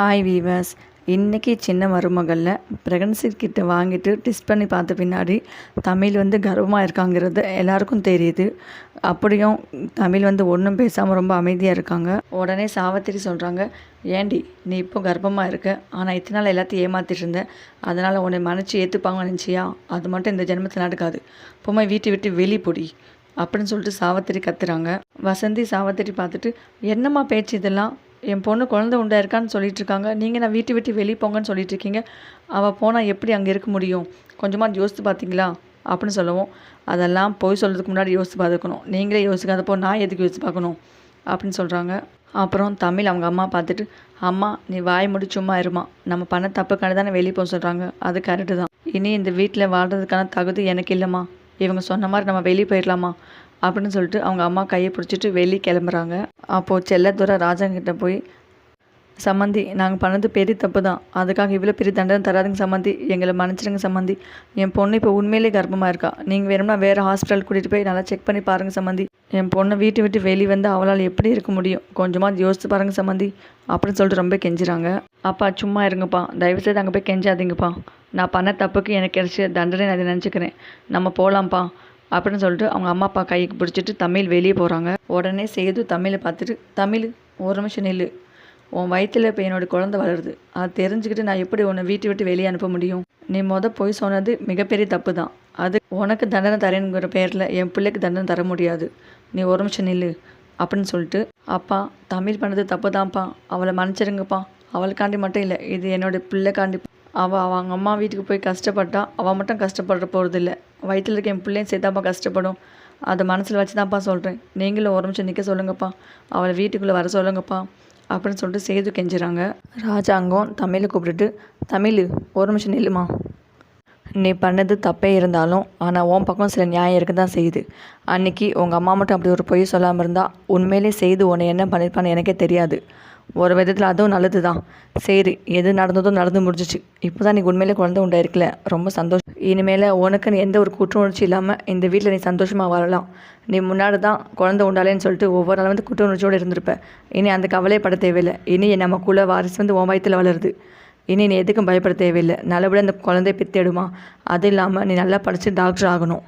Hi viewers இன்றைக்கி சின்ன மருமகளில் pregnancy கிட்ட வாங்கிட்டு டெஸ்ட் பண்ணி பார்த்த பின்னாடி தமிழ் வந்து கர்வமாக இருக்காங்கிறது எல்லாருக்கும் தெரியுது. அப்படியும் தமிழ் வந்து ஒன்றும் பேசாமல் ரொம்ப அமைதியாக இருக்காங்க. உடனே சாவத்திரி சொல்கிறாங்க ஏண்டி நீ இப்போ கர்ப்பமாக இருக்க. ஆனால் இத்தனை நாள் எல்லாத்தையும் ஏமாத்திட்டு இருந்த. அதனால் உன்னை மன்னிச்சு ஏற்றுப்பாங்கன்னு நினச்சியா? அது மட்டும் இந்த ஜென்மத்தில் நடக்காது. பொம்மை வீட்டை விட்டு வெளி பொடி. அப்படின்னு சொல்லிட்டு சாவத்திரி கத்துறாங்க. வசந்தி சாவத்திரி பார்த்துட்டு என்னம்மா பேச்சு இதெல்லாம்? என் பொண்ணு குழந்தை உண்டா இருக்கான்னு சொல்லிட்டு இருக்காங்க நீங்கள் நான் வீட்டு விட்டு வெளியே போங்கன்னு சொல்லிட்டு இருக்கீங்க அவள் போனால் எப்படி அங்கே இருக்க முடியும்? கொஞ்சமாக யோசித்து பார்த்தீங்களா? அப்படின்னு சொல்லவும். அதெல்லாம் போய் சொல்கிறதுக்கு முன்னாடி யோசித்து பார்த்துக்கணும். நீங்களே யோசிக்காதப்போ நான் எதுக்கு யோசித்து பார்க்கணும்? அப்படின்னு சொல்கிறாங்க அப்புறம் தமிழ் அவங்க அம்மா பார்த்துட்டு அம்மா நீ வாய் முடி சும்மா இருமா. நம்ம பண்ண தப்புக்கான தானே வெளியே போக சொல்கிறாங்க அது கரெக்டு தான். இனி இந்த வீட்டில் வாழ்கிறதுக்கான தகுதி எனக்கு இல்லைம்மா. இவங்க சொன்ன மாதிரி நம்ம வெளியே போயிடலாமா? அப்படின்னு சொல்லிட்டு அவங்க அம்மா கையை பிடிச்சிட்டு வெளியே கிளம்புறாங்க. அப்போது செல்லத்துறை ராஜாங்கிட்ட போய் சம்மந்தி நாங்கள் பண்ணது பெரிய தப்பு தான். அதுக்காக இவ்வளோ பெரிய தண்டனை தராதுங்க சம்மந்தி. எங்களை மன்னிச்சிடுங்க சம்மந்தி. என் பொண்ணு இப்போ உண்மையிலே கர்ப்பமாக இருக்கா. நீங்கள் வேணும்னா வேறு ஹாஸ்பிட்டல் கூட்டிகிட்டு போய் நல்லா செக் பண்ணி பாருங்கள் சம்மந்தி. என் பொண்ணை வீட்டு விட்டு வெளியே வந்து அவளால் எப்படி இருக்க முடியும்? கொஞ்சமாக யோசித்து பாருங்கள் சம்மந்தி அப்படின்னு சொல்லிட்டு ரொம்ப கெஞ்சுறாங்க. அப்பா சும்மா இருங்கப்பா. தயவுசெய்து அங்கே போய் கெஞ்சாதீங்கப்பா. நான் பண்ண தப்புக்கு எனக்கு கிடைச்ச தண்டனை நான் அதை நினச்சிக்கிறேன். நம்ம போகலாம்ப்பா அப்படின்னு சொல்லிட்டு அவங்க அம்மா அப்பா கைக்கு பிடிச்சிட்டு தமிழ் வெளியே போகிறாங்க உடனே சேது தமிழை பார்த்துட்டு தமிழ் ஒரு நிமிஷம் நில்லு. உன் வயிற்றில் இப்போ என்னோட குழந்தை வளருது. அது தெரிஞ்சுக்கிட்டு நான் எப்படி உன்னை வீட்டை விட்டு வெளியே அனுப்ப முடியும்? நீ மொதல் போய் சொன்னது மிகப்பெரிய தப்பு தான். அது உனக்கு தண்டனை தரேங்கிற பேரில் என் பிள்ளைக்கு தண்டனை தர முடியாது. நீ ஒரு நிமிஷம் நில்லு. அப்படின்னு சொல்லிட்டு அப்பா தமிழ் பண்ணது தப்பு தான்ப்பா. அவளை மன்னிச்சிருங்கப்பா. அவளுக்காண்டி மட்டும் இல்லை இது என்னோட பிள்ளைக்காண்டி. அவள் அவங்க அம்மா வீட்டுக்கு போய் கஷ்டப்பட்டா அவள் மட்டும் கஷ்டப்பட போகிறதில்ல வயிற்றில் இருக்க என் பிள்ளையும் சேர்த்தாப்பா கஷ்டப்படும். அதை மனசில் வச்சு தான்ப்பா சொல்கிறேன் நீங்களும் ஒரு நிமிஷம் நிற்க சொல்லுங்கப்பா. அவளை வீட்டுக்குள்ளே வர சொல்லுங்கப்பா. அப்படின்னு சொல்லிட்டு சேது கெஞ்சுறாங்க. ராஜாங்கம் தமிழை கூப்பிட்டுட்டு தமிழ் ஒரு நிமிஷம் நில்லுமா? நீ பண்ணது தப்பே இருந்தாலும் ஆனால் உன் பக்கம் சில நியாயம் இருக்க தான் செய்யுது. அன்னைக்கு உங்கள் அம்மா மட்டும் அப்படி ஒரு பொய் சொல்லாமல் இருந்தால் உண்மையிலே செய்து உன்னை என்ன பண்ணியிருப்பான்னு எனக்கே தெரியாது. ஒரு விதத்தில் அதுவும் நல்லது தான் சரி எது நடந்ததோ நடந்து முடிஞ்சிச்சு. இப்போ தான் நீ உண்மையிலே குழந்தை உண்டாயிருக்கல. ரொம்ப சந்தோஷம். இனிமேல் உனக்குன்னு எந்த ஒரு குற்ற உணர்ச்சி இல்லாமல் இந்த வீட்டில் நீ சந்தோஷமாக வரலாம் நீ முன்னாடி தான் குழந்தை உண்டாலேன்னு சொல்லிட்டு ஒவ்வொரு நாளும் வந்து குற்ற உணர்ச்சியோடு இருந்திருப்ப. இனி அந்த கவலையைப்பட பட தேவையில்லை. இனி நமக்குள்ள வாரிசு வந்து உன் வளருது. இனி நீ எதுக்கும் பயப்பட தேவையில்லை. நல்லபடியாக அந்த குழந்தைய பித்தேடுமா. அது இல்லாமல் நீ நல்லா படித்து டாக்டர் ஆகணும்.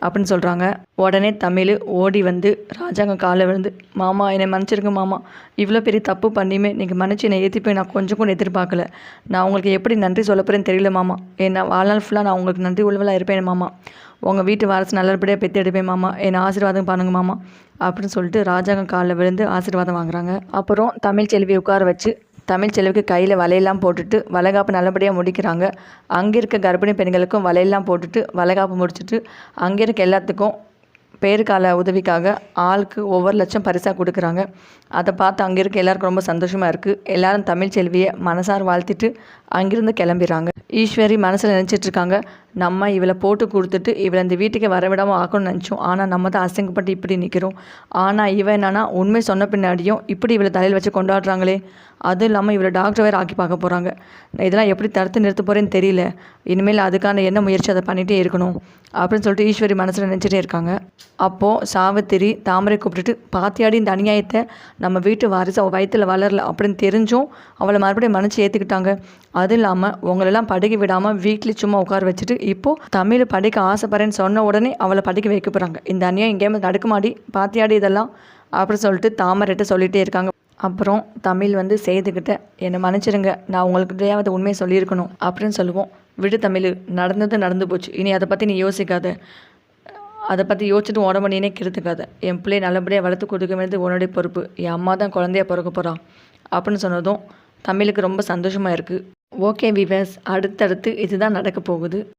அப்படின்னு சொல்கிறாங்க உடனே தமிழ் ஓடி வந்து ராஜாங்க காலில் விழுந்து மாமா என்னை மன்னிச்சிருங்க மாமா. இவ்வளோ பெரிய தப்பு பண்ணியுமே நீங்கள் மன்னிச்சு என்னை போய் நான் கொஞ்சம் கூட எதிர்பார்க்கல. நான் உங்களுக்கு எப்படி நன்றி சொல்ல போகிறேன்னு தெரியல மாமா. ஏன்னா வாழ்நாள் ஃபுல்லாக நான் உங்களுக்கு நன்றி உள்ளவளாக இருப்பேன் மாமா. உங்கள் வீட்டு வாரசு நல்லபடியாக பெற்று எடுப்பேன் மாமா. என்னை ஆசீர்வாதம் பண்ணுங்க மாமா. அப்படின்னு சொல்லிட்டு ராஜாங்க காலில் விழுந்து ஆசீர்வாதம் வாங்குறாங்க. அப்புறம் தமிழ் செல்வியை உட்கார வச்சு தமிழ் செல்விக்கு கையில் வலையெல்லாம் போட்டுட்டு வளைகாப்பு நல்லபடியாக முடிக்கிறாங்க. அங்கே இருக்க கர்ப்பிணி பெண்களுக்கும் வலையெல்லாம் போட்டுட்டு வளைகாப்பு முடிச்சுட்டு அங்கே இருக்க எல்லாத்துக்கும் பேருக்கால உதவிக்காக ஆளுக்கு ஒவ்வொரு லட்சம் பரிசாக கொடுக்குறாங்க. அதை பார்த்து அங்கே இருக்க எல்லாருக்கும் ரொம்ப சந்தோஷமாக இருக்குது எல்லாரும் தமிழ் செல்வியை மனசார் வாழ்த்திட்டு அங்கிருந்து கிளம்பிடுறாங்க ஈஸ்வரி மனசில் நினச்சிட்டு இருக்காங்க. நம்ம இவளை போட்டு கொடுத்துட்டு இவளை இந்த வீட்டுக்கு வரவிடாமல் ஆக்கணும்னு நினச்சோம். ஆனால் நம்ம தான் அசிங்கப்பட்டு இப்படி நிற்கிறோம் ஆனால் இவன் என்னன்னா உண்மை சொன்ன பின்னாடியும் இப்படி இவளை தலையில் வச்சு கொண்டாடுறாங்களே. அதுவும் இல்லாமல் இவரை டாக்டர் வேறு ஆக்கி பார்க்க போகிறாங்க இதெல்லாம் எப்படி தடுத்து நிறுத்த போகிறேன்னு தெரியல. இனிமேல் அதுக்கான என்ன முயற்சி அதை பண்ணிகிட்டே இருக்கணும் அப்படின்னு சொல்லிட்டு ஈஸ்வரி மனசில் நினச்சிட்டே இருக்காங்க. அப்போது சாவித்திரி தாமரை கூப்பிட்டுட்டு பாத்தியாடி இந்த அநியாயத்தை? நம்ம வீட்டு வாரிசு அவள் வயிற்றில் வளரல அப்படின்னு தெரிஞ்சும் அவளை மறுபடியும் மனசு ஏற்றுக்கிட்டாங்க அது இல்லாமல் உங்களெல்லாம் படிக்க விடாமல் வீட்டில் சும்மா உட்கார வச்சுட்டு இப்போது தமிழ் படிக்க ஆசைப்படுறேன்னு சொன்ன உடனே அவளை படிக்க வைக்க போகிறாங்க இந்த அநியாயம் எங்கேயுமே தடுக்குமாடி பாத்தியாடி இதெல்லாம்? அப்படின்னு சொல்லிட்டு தாமரைட்ட சொல்லிகிட்டே இருக்காங்க. அப்புறம் தமிழ் வந்து செய்துக்கிட்ட என்னை மன்னிச்சிடுங்க நான் உங்களுக்கு உங்களுக்கிட்டையாவது உண்மையை சொல்லியிருக்கணும் அப்படின்னு சொல்லுவோம். விடு தமிழ் நடந்தது நடந்து போச்சு. இனி அதை பற்றி நீ யோசிக்காத. அதை பற்றி யோசிச்சுட்டு உடம்பு நீனே கெடுத்துக்காத. என் பிள்ளையை நல்லபடியாக வளர்த்து கொடுக்க வேண்டியது உன்னுடைய பொறுப்பு. என் அம்மா தான் குழந்தைய பிறக்க போகிறான் அப்படின்னு சொன்னதும் தமிழுக்கு ரொம்ப சந்தோஷமாக இருக்குது ஓகே விவேஸ் அடுத்தடுத்து இதுதான் நடக்க போகுது.